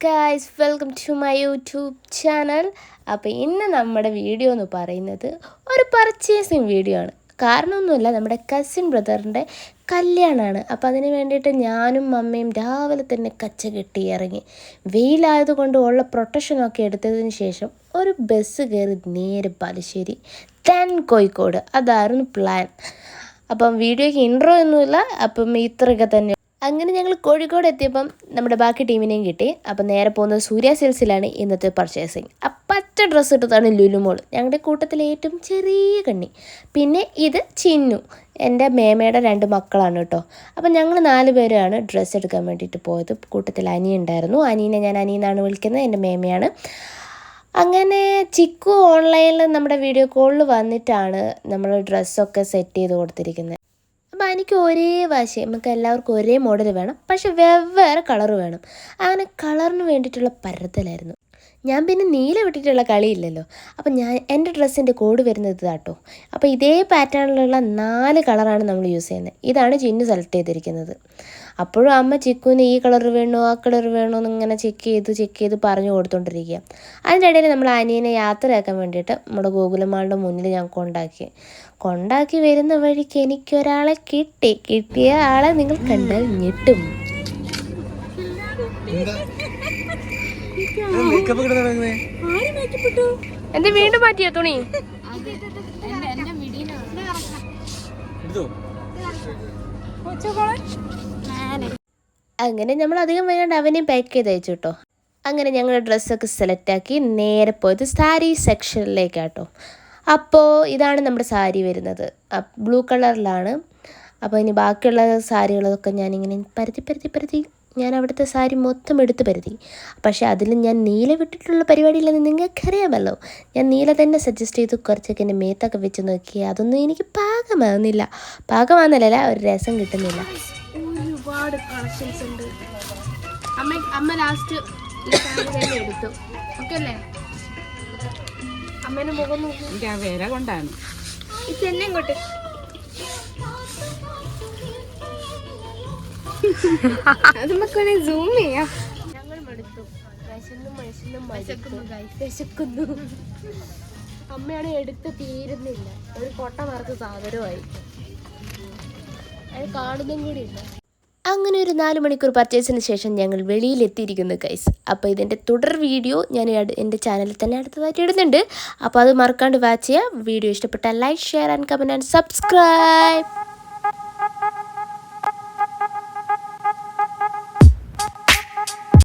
Guys welcome to my YouTube channel അപ്പോൾ ഇന്ന് നമ്മുടെ വീഡിയോ എന്ന് പറയുന്നത് ഒരു പർച്ചേസിങ് വീഡിയോ ആണ്. കാരണമൊന്നുമില്ല നമ്മുടെ കസിൻ ബ്രദറിന്റെ കല്യാണമാണ്. അപ്പോൾ അതിന് വേണ്ടിയിട്ട് ഞാനും അമ്മയും രാവിലെ തന്നെ കച്ച കെട്ടി ഇറങ്ങി. വെയിലായതുകൊണ്ട് ഉള്ള പ്രൊട്ടക്ഷനൊക്കെ എടുത്തതിന് ശേഷം ഒരു ബസ് കയറി നേരെ ബാലുശ്ശേരി തെൻ കോഴിക്കോട്. അതായിരുന്നു പ്ലാൻ അപ്പം വീഡിയോയ്ക്ക് ഇൻട്രോ ഒന്നുമില്ല അപ്പം ഇത്രയൊക്കെ തന്നെ അങ്ങനെ ഞങ്ങൾ കോഴിക്കോട് എത്തിയപ്പം നമ്മുടെ ബാക്കി ടീമിനെയും കിട്ടി. അപ്പം നേരെ പോകുന്നത് സൂര്യ സെൽസിലാണ് ഇന്നത്തെ പർച്ചേസിങ് ആ പച്ച ഡ്രസ്സ് ഇട്ടതാണ് ലുലുമോൾ ഞങ്ങളുടെ കൂട്ടത്തിലെ ഏറ്റവും ചെറിയ കണ്ണി. പിന്നെ ഇത് ചിന്നു. എന്റെ മേമയുടെ രണ്ട് മക്കളാണ് കേട്ടോ. അപ്പം ഞങ്ങൾ നാല് പേരാണ് ഡ്രസ്സ് എടുക്കാൻ വേണ്ടിയിട്ട് പോയത്. കൂട്ടത്തിൽ അനി ഉണ്ടായിരുന്നു. അനീനെ ഞാൻ അനീന്നാണ് വിളിക്കുന്നത്. എന്റെ മേമയാണ്. അങ്ങനെ ചിക്കു ഓൺലൈനിൽ നമ്മുടെ വീഡിയോ കോളിൽ വന്നിട്ടാണ് നമ്മൾ ഡ്രസ്സൊക്കെ സെറ്റ് ചെയ്ത് കൊടുത്തിരിക്കുന്നത്. അപ്പം എനിക്ക് ഒരേ വാശി നമുക്ക് എല്ലാവർക്കും ഒരേ മോഡൽ വേണം. പക്ഷെ വെവ്വേറെ കളർ വേണം. അങ്ങനെ കളറിന് വേണ്ടിയിട്ടുള്ള പരത്തലായിരുന്നു. ഞാൻ പിന്നെ നീല വിട്ടിട്ടുള്ള കളിയില്ലല്ലോ. അപ്പം ഞാൻ എന്റെ ഡ്രസ്സിന്റെ കോഡ് വരുന്നത് ഇതാട്ടോ. അപ്പോൾ ഇതേ പാറ്റേണിലുള്ള നാല് കളറാണ് നമ്മൾ യൂസ് ചെയ്യുന്നത്. ഇതാണ് ചിന്നു സെലക്ട് ചെയ്തിരിക്കുന്നത്. അപ്പോഴും അമ്മ ചിക്കുവിന് ഈ കളർ വേണോ ആ കളർ വേണോ എന്നിങ്ങനെ ചെക്ക് ചെയ്ത് ചെക്ക് ചെയ്ത് പറഞ്ഞു കൊടുത്തോണ്ടിരിക്കുക. അതിന്റെ ഇടയിൽ നമ്മൾ അനിയനെ യാത്രയാക്കാൻ വേണ്ടിയിട്ട് നമ്മുടെ ഗോകുലമാളുടെ മുന്നിൽ ഞാൻ കൊണ്ടാക്കി. കൊണ്ടാക്കി വരുന്ന വഴിക്ക് എനിക്കൊരാളെ കിട്ടി. കിട്ടിയ ആളെ നിങ്ങൾ കണ്ടാൽ ഞെട്ടും. എന്റെ വീണ്ടും മാറ്റിയോ തുണി? എടുത്തോ? അങ്ങനെ നമ്മൾ അധികം വൈകാണ്ട് അവനെയും പാക്ക് ചെയ്ത് അയച്ചു കേട്ടോ അങ്ങനെ ഞങ്ങൾ ഡ്രസ്സൊക്കെ സെലക്ട് ആക്കി നേരെ പോയത് സാരി സെക്ഷനിലേക്കാട്ടോ. അപ്പോൾ ഇതാണ് നമ്മുടെ സാരി വരുന്നത്. ബ്ലൂ കളറിലാണ് അപ്പോൾ ഇനി ബാക്കിയുള്ള സാരികളൊക്കെ ഞാനിങ്ങനെ പരത്തി പരത്തി പരത്തി ഞാൻ അവിടുത്തെ സാരി മൊത്തം എടുത്ത് പരത്തി പക്ഷേ അതിൽ ഞാൻ നീല വിട്ടിട്ടുള്ള പരിപാടിയില്ലെന്ന് നിങ്ങൾക്കറിയാമല്ലോ. ഞാൻ നീല തന്നെ സജസ്റ്റ് ചെയ്ത് കുറച്ചൊക്കെ എന്റെ മേത്തൊക്കെ വെച്ച് നോക്കി. അതൊന്നും എനിക്ക് പാകമാകുന്നില്ല പാകമാകുന്നില്ല ഒരു രസം കിട്ടുന്നില്ല. ഒരുപാട് കളക്ഷൻസ് ഉണ്ട്. അമ്മ അമ്മ ലാസ്റ്റ് തന്നെ എടുത്തു. ഓക്കെ അല്ലേ? അമ്മേനെ മുഖം നോക്കി. വേറെ ആ വില കൊണ്ടാണ്. ഇത് തന്നെ ഇങ്ങോട്ട്. അത് മക്കളെ സൂം ചെയ്യാം. ഞങ്ങൾ മടുത്തു വിശന്നും വിശക്കുന്നു വിശക്കുന്നു അമ്മയാണ് എടുത്ത് തീരുന്നില്ല. ഒരു കൊട്ട നിറച്ച് സാധനമായി. അത് കാണുന്നതും കൂടി ഇല്ല അങ്ങനെ ഒരു നാല് മണിക്കൂർ പർച്ചേസിന് ശേഷം ഞങ്ങൾ വെളിയിലെത്തിയിരിക്കുന്നു ഗൈസ് അപ്പോൾ ഇതിന്റെ തുടർ വീഡിയോ ഞാൻ എന്റെ ചാനലിൽ തന്നെ അടുത്തതായിട്ട് ഇടുന്നുണ്ട്. അപ്പോൾ അത് മറക്കാണ്ട് വാച്ച് ചെയ്യുക. വീഡിയോ ഇഷ്ടപ്പെട്ടാൽ like share and comment and subscribe